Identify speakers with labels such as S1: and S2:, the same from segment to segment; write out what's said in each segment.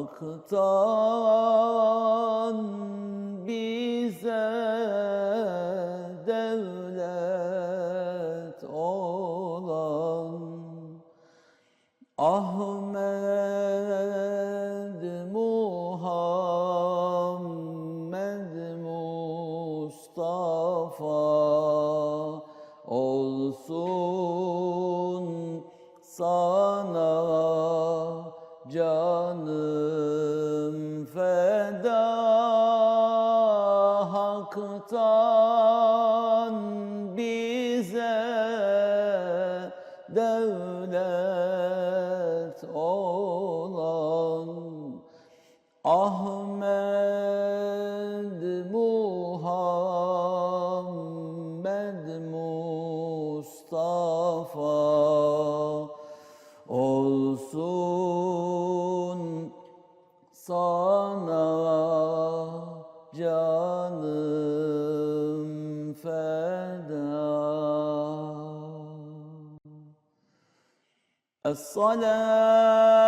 S1: Hak'tan bize الصلاة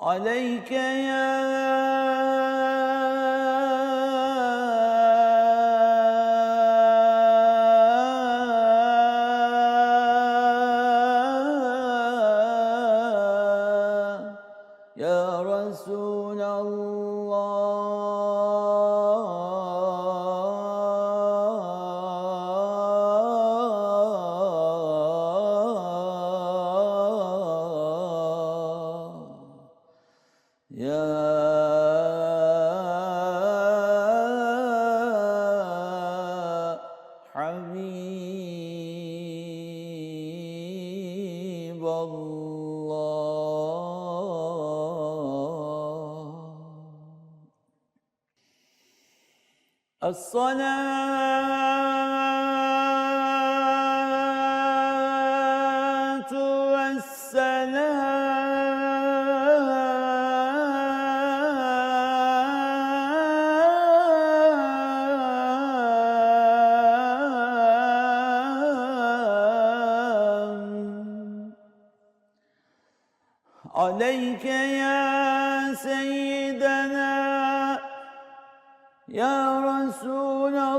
S1: عليك يا الصلاة والسلام عليك يا سيدنا ya Resulallah.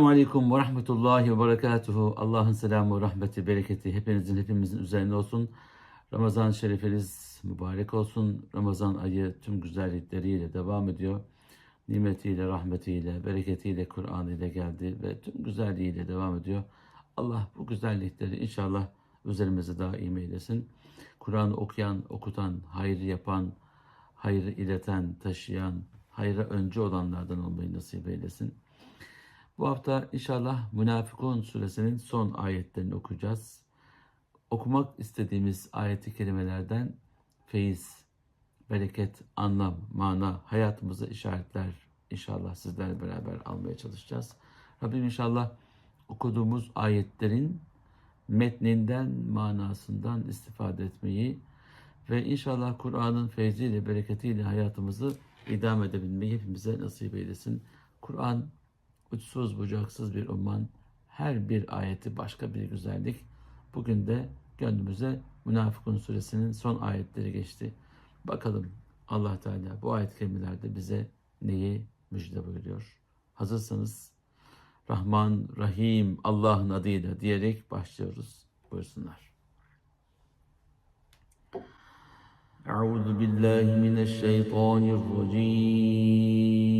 S2: Esselamu Aleyküm ve Rahmetullahi ve Berekatuhu. Allah'ın selamı, rahmeti, bereketi hepinizin, hepimizin üzerine olsun. Ramazan şerifiniz mübarek olsun. Ramazan ayı tüm güzellikleriyle devam ediyor. Nimetiyle, rahmetiyle, bereketiyle, Kur'an ile geldi ve tüm güzelliğiyle devam ediyor. Allah bu güzellikleri inşallah üzerimize daim eylesin. Kur'an okuyan, okutan, hayır yapan, hayrı ileten, taşıyan, hayra öncü olanlardan olmayı nasip eylesin. Bu hafta inşallah Münafıkun suresinin son ayetlerini okuyacağız. Okumak istediğimiz ayeti kelimelerden feyiz, bereket, anlam, mana, hayatımıza işaretler inşallah sizlerle beraber almaya çalışacağız. Rabbim inşallah okuduğumuz ayetlerin metninden, manasından istifade etmeyi
S1: Ve inşallah Kur'an'ın feyziyle, bereketiyle hayatımızı idam edebilmeyi hepimize nasip eylesin. Kur'an uçsuz bucaksız bir umman, her bir ayeti başka bir güzellik. Bugün de gönlümüze Münafıkun suresinin son ayetleri geçti. Bakalım Allah Teala bu ayet kelimelerde bize neyi müjde buyuruyor. Hazırsanız Rahman, Rahim, Allah'ın adıyla diyerek başlıyoruz. Buyursunlar. Euzu billahi mineşşeytanirracim.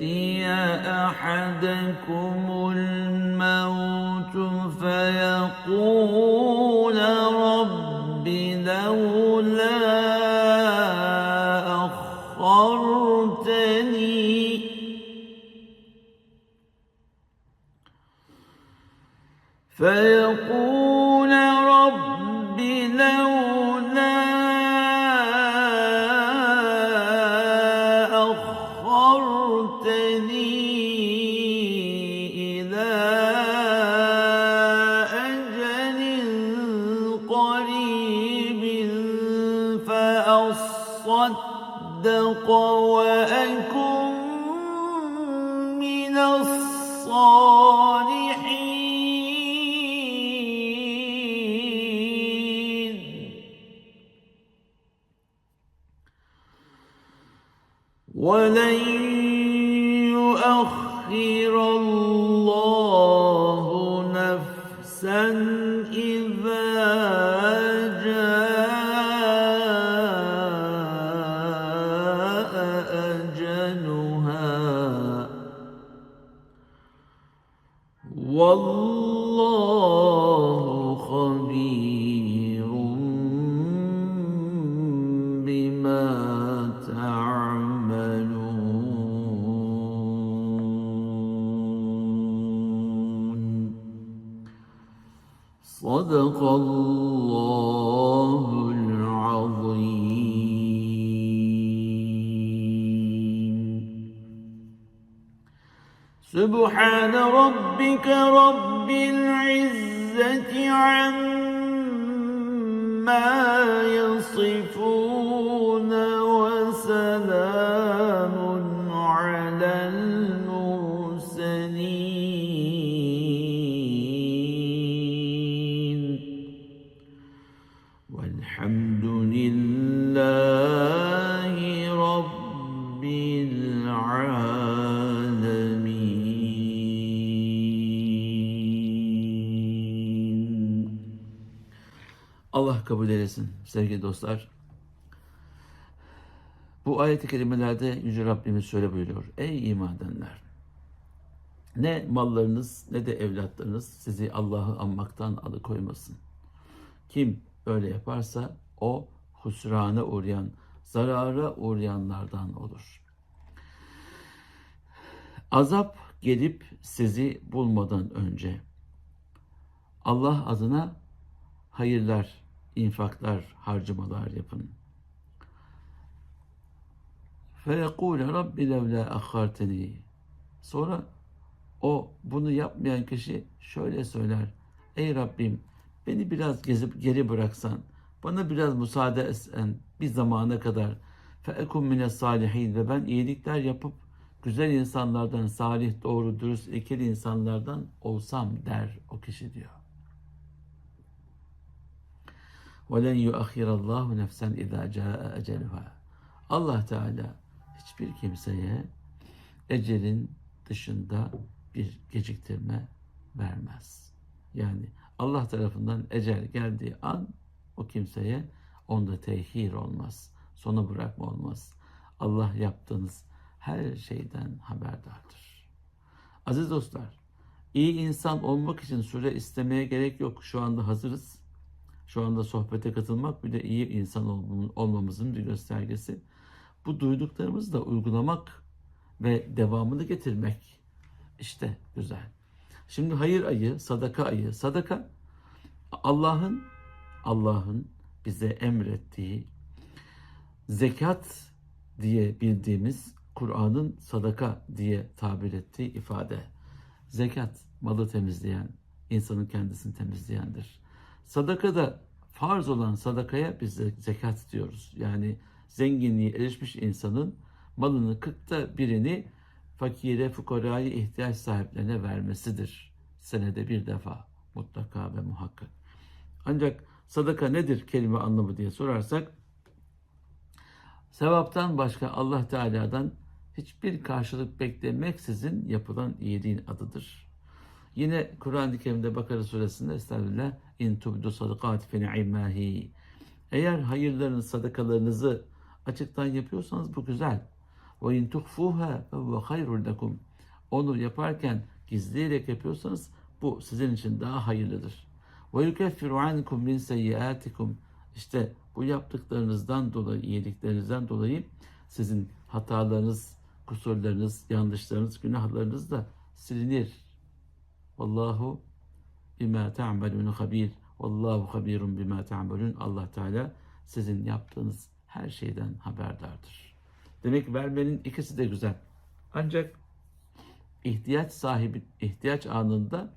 S1: يأتي أحدكم الموت فيقول رب لولا أخرتني. فيقول ولن يؤخر سبحان ربك رب العزة عما يصفون. Sevgili dostlar. Bu ayet-i kerimelerde Yüce Rabbimiz şöyle buyuruyor. Ey iman edenler! Ne mallarınız ne de evlatlarınız sizi Allah'ı anmaktan alıkoymasın. Kim öyle yaparsa o husrana uğrayan, zarara uğrayanlardan olur. Azap gelip sizi bulmadan önce Allah adına hayırlar, infaklar, harcamalar yapın. Feyekule Rabbi levle akharteni. Sonra o bunu yapmayan kişi şöyle söyler. Ey Rabbim beni biraz gezip geri bıraksan, bana biraz müsaade etsen bir zamana kadar feekum mine salihin ve ben iyilikler yapıp güzel insanlardan, salih, doğru, dürüst, ikili insanlardan olsam der o kişi diyor. وَلَنْ يُؤَخِّرَ اللّٰهُ نَفْسًا اِذَا جَاءَ اَجَلُهَا Allah Teala hiçbir kimseye ecelin dışında bir geciktirme vermez. Yani Allah tarafından ecel geldiği an o kimseye onda tehir olmaz. Sona bırakma olmaz. Allah yaptığınız her şeyden haberdardır. Aziz dostlar, iyi insan olmak için süre istemeye gerek yok. Şu anda hazırız. Şu anda sohbete katılmak bir de iyi insan ol- olmamızın bir göstergesi. Bu duyduklarımızı da uygulamak ve devamını getirmek işte güzel. Şimdi hayır ayı, sadaka ayı. Sadaka Allah'ın Allah'ın bize emrettiği zekat diye bildiğimiz Kur'an'ın sadaka diye tabir ettiği ifade. Zekat malı temizleyen, insanın kendisini temizleyendir. Sadaka da farz olan sadakaya biz zekat diyoruz. Yani zenginliği erişmiş insanın malının kırkta birini fakire, fukaraya, ihtiyaç sahiplerine vermesidir. Senede bir defa mutlaka ve muhakkak. Ancak sadaka nedir kelime anlamı diye sorarsak sevaptan başka Allah Teala'dan hiçbir karşılık beklemeksizin yapılan iyiliğin adıdır. Yine Kur'an-ı Kerim'de Bakara suresinde Estağfirullah in tubdu sadakat fe ni'mahi. Eğer hayırlarınız, sadakalarınızı açıktan yapıyorsanız bu güzel. Ve in tuhfuha fe huve hayrun lekum. Onu yaparken gizleyerek yapıyorsanız bu sizin için daha hayırlıdır. Ve yukeffiru ankum min seyyiatikum. İşte bu yaptıklarınızdan dolayı, iyiliklerinizden dolayı sizin hatalarınız, kusurlarınız, yanlışlarınız, günahlarınız da silinir. Vallahu bima ta'malun habir. Vallahu habirun bima ta'malun. Allah Teala sizin yaptığınız her şeyden haberdardır. Demek vermenin ikisi de güzel. Ancak ihtiyaç sahibi ihtiyaç anında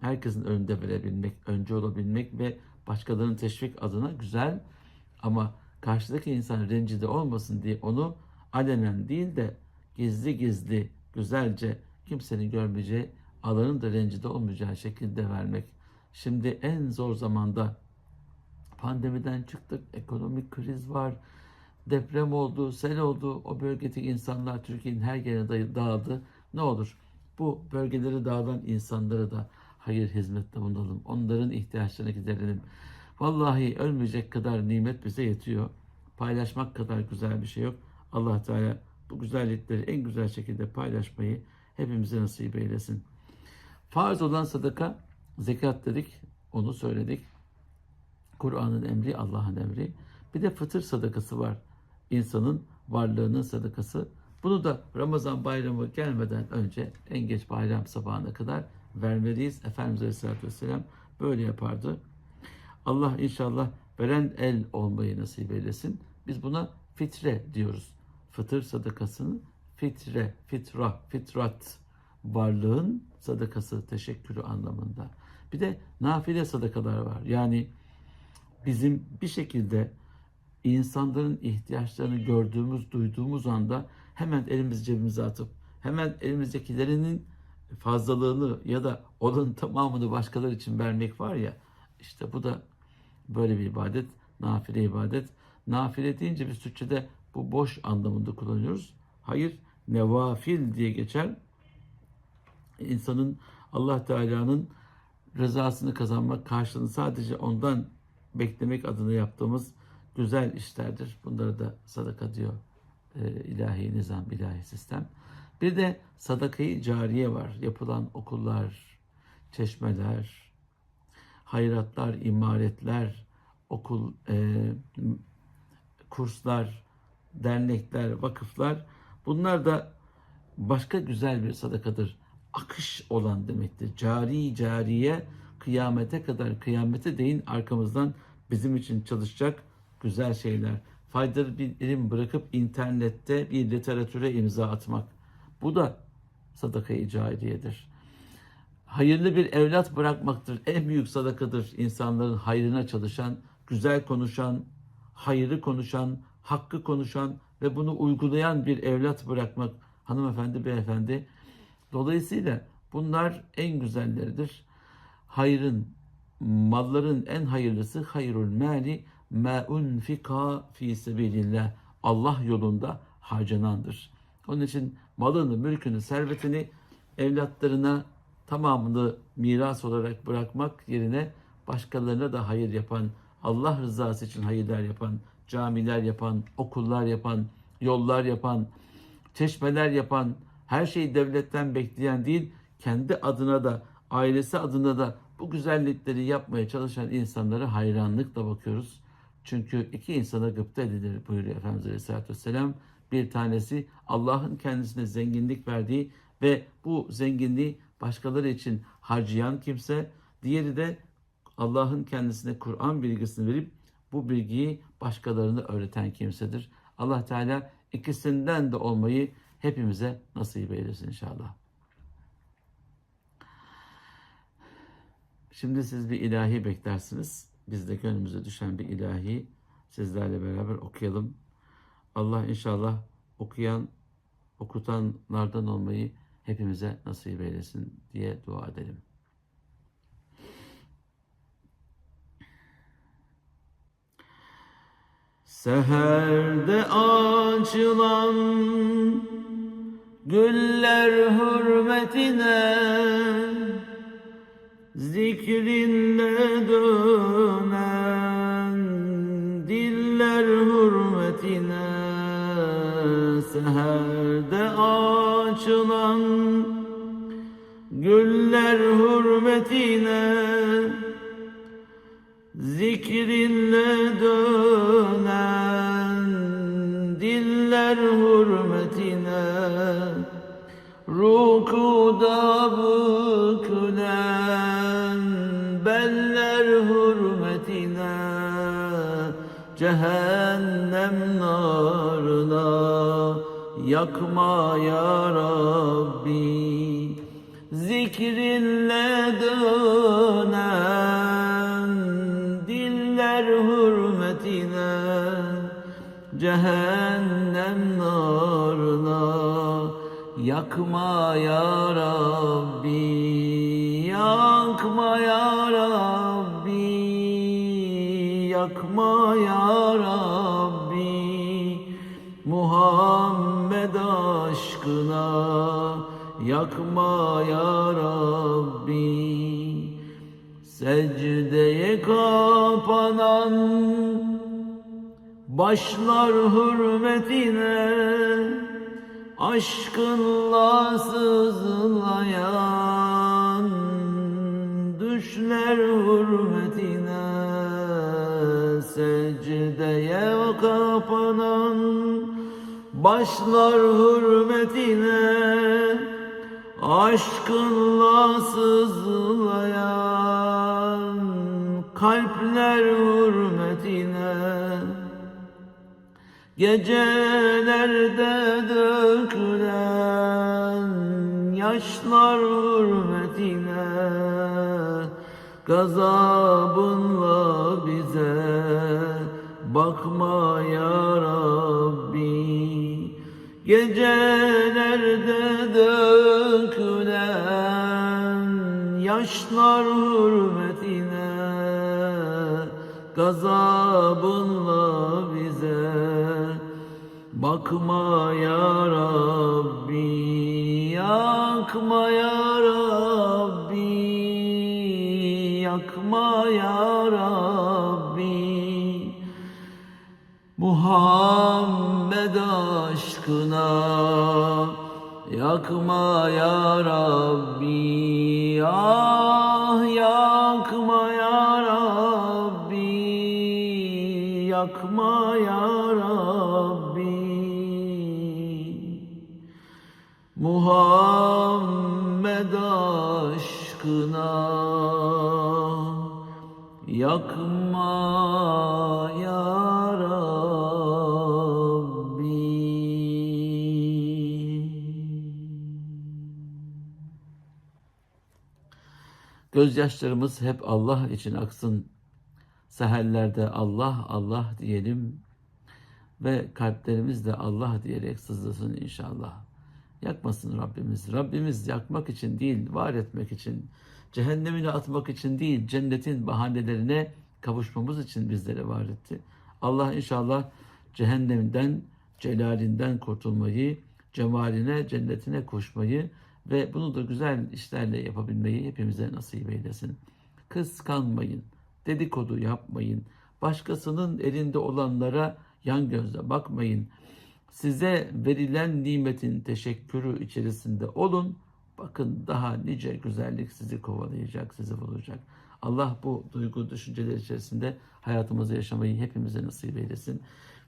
S1: herkesin önünde verebilmek, önce olabilmek ve başkalarının teşvik adına güzel ama karşıdaki insan rencide olmasın diye onu alenen değil de gizli gizli güzelce kimsenin görmeyeceği alanın da rencide olmayacağı şekilde vermek. Şimdi en zor zamanda pandemiden çıktık, ekonomik kriz var, deprem oldu, sel oldu, o bölgedeki insanlar Türkiye'nin her yerine dağıldı. Ne olur bu bölgelere dağılan insanlara da hayır hizmette bulunalım. Onların ihtiyaçlarını giderelim. Vallahi ölmeyecek kadar nimet bize yetiyor. Paylaşmak kadar güzel bir şey yok. Allah Teala bu güzellikleri en güzel şekilde paylaşmayı hepimize nasip eylesin. Farz olan sadaka, zekat dedik, onu söyledik. Kur'an'ın emri, Allah'ın emri. Bir de fıtır sadakası var. İnsanın varlığının sadakası. Bunu da Ramazan bayramı gelmeden önce en geç bayram sabahına kadar vermeliyiz. Efendimiz Aleyhisselatü Vesselam böyle yapardı. Allah inşallah veren el olmayı nasip eylesin. Biz buna fitre diyoruz. Fıtır sadakasını fitre, fitra, fitrat varlığın sadakası, teşekkürü anlamında. Bir de nafile sadakalar var. Yani bizim bir şekilde insanların ihtiyaçlarını gördüğümüz, duyduğumuz anda hemen elimizi cebimize atıp hemen elimizdekilerinin fazlalığını ya da onun tamamını başkaları için vermek var ya işte bu da böyle bir ibadet, nafile ibadet. Nafile deyince biz Türkçe'de bu boş anlamında kullanıyoruz. Hayır, nevafil diye geçer. İnsanın Allah Teala'nın rızasını kazanmak, karşılığını sadece ondan beklemek adına yaptığımız güzel işlerdir. Bunları da sadaka diyor e, ilahi nizam, ilahi sistem. Bir de sadakayı cariye var. Yapılan okullar, çeşmeler, hayratlar, imaretler, okul, e, kurslar, dernekler, vakıflar bunlar da başka güzel bir sadakadır. Akış olan demektir. Cari cariye kıyamete kadar, kıyamete değin arkamızdan bizim için çalışacak güzel şeyler. Faydalı bir ilim bırakıp internette bir literatüre imza atmak. Bu da sadaka-i cariyedir. Hayırlı bir evlat bırakmaktır. En büyük sadakadır. İnsanların hayrına çalışan, güzel konuşan, hayrı konuşan, hakkı konuşan ve bunu uygulayan bir evlat bırakmak hanımefendi, beyefendi. Dolayısıyla bunlar en güzelleridir. Hayrın, malların en hayırlısı hayrul mali ma unfika fi sebilillah. Allah yolunda harcanandır. Onun için malını, mülkünü, servetini evlatlarına tamamını miras olarak bırakmak yerine başkalarına da hayır yapan, Allah rızası için hayırlar yapan, camiler yapan, okullar yapan, yollar yapan, çeşmeler yapan, her şeyi devletten bekleyen değil, kendi adına da, ailesi adına da bu güzellikleri yapmaya çalışan insanlara hayranlıkla bakıyoruz. Çünkü iki insana gıpta edilir buyuruyor Efendimiz Aleyhisselatü Vesselam. Bir tanesi Allah'ın kendisine zenginlik verdiği ve bu zenginliği başkaları için harcayan kimse. Diğeri de Allah'ın kendisine Kur'an bilgisini verip bu bilgiyi başkalarına öğreten kimsedir. Allah Teala ikisinden de olmayı hepimize nasip eylesin inşallah. Şimdi siz bir ilahi beklersiniz. Biz de gönlümüze düşen bir ilahi sizlerle beraber okuyalım. Allah inşallah okuyan, okutanlardan olmayı hepimize nasip eylesin diye dua edelim. Seherde açılan güller hürmetine Zikrinle dönen diller hürmetine Seherde açılan güller hürmetine Zikrinle dönen diller hürmetine Rukuda bükülen beller hürmetine Cehennem narına yakma ya Rabbi. Zikrinle dönen diller hürmetine Cehennem yakma ya Rabbi Yakma ya Rabbi Yakma ya Rabbi. Muhammed aşkına yakma ya Rabbi. Secdeye kapanan başlar hürmetine Aşkınla sızlayan düşler hürmetine Secdeye kapanan başlar hürmetine Aşkınla sızlayan kalpler hürmetine Gecelerde dökülen yaşlar hürmetine Gazabınla bize bakma ya Rabbi. Gecelerde dökülen yaşlar hürmetine Gazabınla bize bakma ya Rabbi Yakma ya Rabbi Yakma ya Rabbi. Muhammed aşkına yakma ya Rabbi ah yakma ya Rabbi yakma Muhammed aşkına yakma ya Rabbi Gözyaşlarımız hep Allah için aksın. Seherlerde Allah Allah diyelim ve kalplerimiz de Allah diyerek sızlasın inşallah. Yakmasın Rabbimiz. Rabbimiz yakmak için değil, var etmek için, cehennemine atmak için değil, cennetin bahanelerine kavuşmamız için bizleri var etti. Allah inşallah cehennemden, celalinden kurtulmayı, cemaline, cennetine koşmayı ve bunu da güzel işlerle yapabilmeyi hepimize nasip eylesin. Kıskanmayın, dedikodu yapmayın, başkasının elinde olanlara yan gözle bakmayın. Size verilen nimetin teşekkürü içerisinde olun. Bakın daha nice güzellik sizi kovalayacak, sizi bulacak. Allah bu duygu, düşünceler içerisinde hayatımızı yaşamayı hepimize nasip eylesin.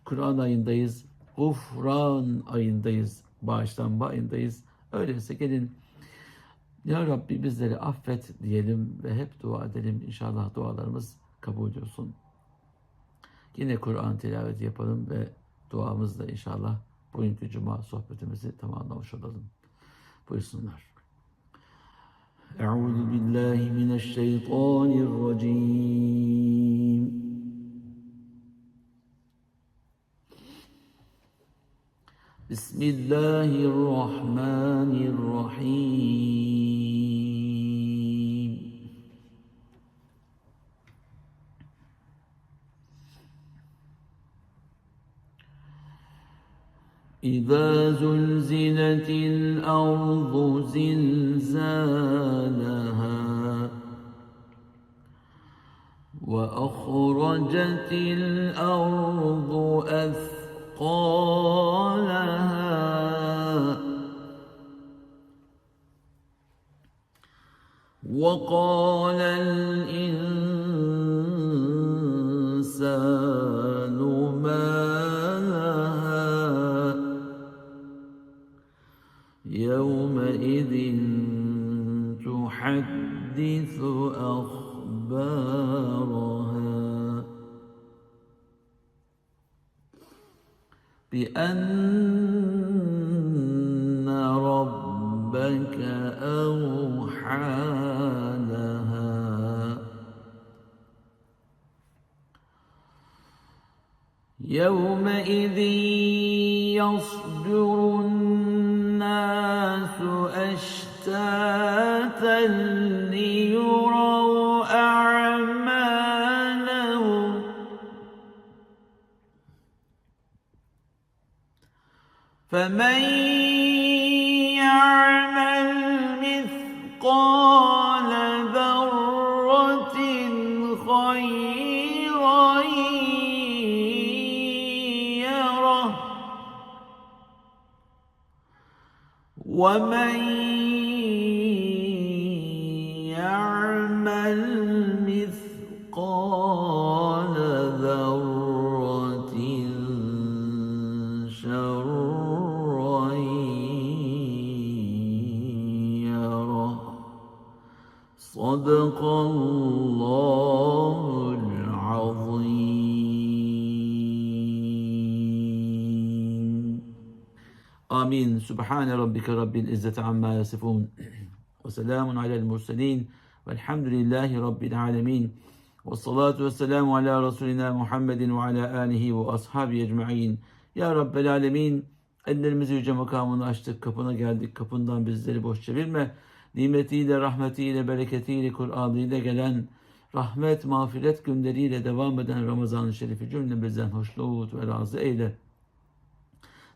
S1: Kur'an ayındayız, Gufran ayındayız, bağışlanma ayındayız. Öyleyse gelin Ya Rabbi bizleri affet diyelim ve hep dua edelim. İnşallah dualarımız kabul olsun. Yine Kur'an tilaveti yapalım ve duamızla inşallah bugünkü cuma sohbetimizi tamamlamış olalım. Buyursunlar. Euzu billahi mineşşeytanirracim. Bismillahirrahmanirrahim. إذا زلزلت الأرض زلزالها وأخرجت الأرض أثقالها وقال تحدث أخبارها. بأن ربك أوحى لها. يومئذ يصدر الناس أشتاتا فمن يعمل مثقال ذرة خيرا يره. ومن يعمل مثقال صدق الله العظيم آمين سبحان ربك رب العزة عما يصفون وسلام على المرسلين والحمد لله رب العالمين والصلاة والسلام على رسولنا محمد وعلى آله وأصحابه أجمعين Ya Rabbel Alemin ellerimizi yüce makamını açtık kapına geldik kapından bizleri boş çevirme nimetiyle rahmetiyle bereketiyle Kur'an'ıyla gelen rahmet mağfiret günleriyle devam eden Ramazan-ı Şerif'i cümlemizden hoşnut ve razı eyle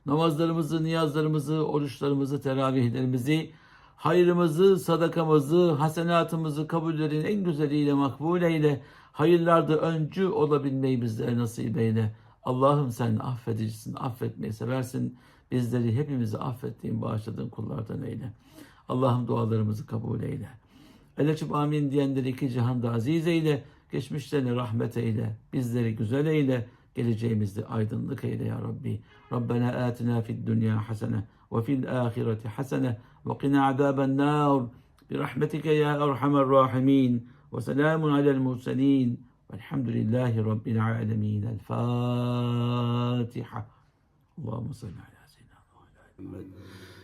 S1: namazlarımızı, niyazlarımızı, oruçlarımızı, teravihlerimizi, hayrımızı, sadakamızı, hasenatımızı kabullerin en güzeliyle makbul eyle. Hayırlarda öncü olabilmeyi bizlere nasip eyle. Allah'ım sen affedicisin, affetmeyi seversin. Bizleri hepimizi affettiğin, bağışladığın kullardan eyle. Allah'ım dualarımızı kabul eyle. El açıp amin diyenleri iki cihanda aziz eyle. Geçmişlerine rahmet eyle. Bizleri güzel eyle. Geleceğimizde aydınlık eyle ya Rabbi. Rabbena atina fid dünya hasene ve fil ahireti hasene ve qina azaben nar. Birahmetike ya erhamer rahimin. Ve selamun alel murselin. Velhamdülillahi Rabbil alemin. El Fatiha. Allahümme salli ala seyyidina Muhammed.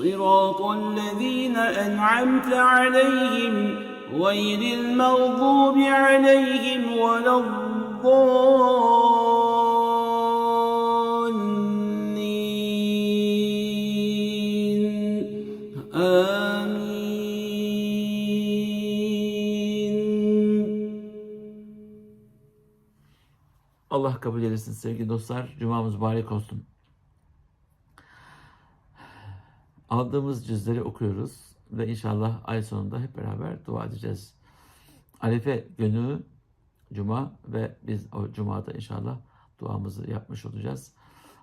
S3: صراط الذين أنعمت عليهم غير المغضوب عليهم ولا الضالين آمين
S1: Allah kabul eylesin sevgili dostlar. Cumamız mübarek olsun. Aldığımız cüzleri okuyoruz ve inşallah ay sonunda hep beraber dua edeceğiz. Arefe günü Cuma ve biz o Cuma'da inşallah duamızı yapmış olacağız.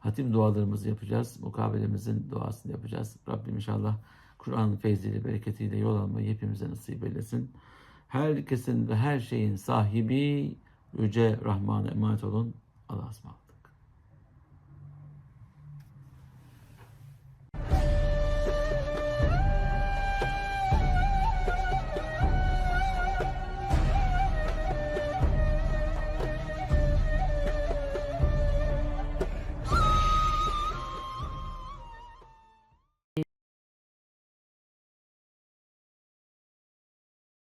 S1: Hatim dualarımızı yapacağız. Mukabelemizin duasını yapacağız. Rabbim inşallah Kur'an'ın feyziyle, bereketiyle yol almayı hepimize nasip eylesin. Herkesin ve her şeyin sahibi Yüce Rahman'a emanet olun. Allah'a ısmarladık.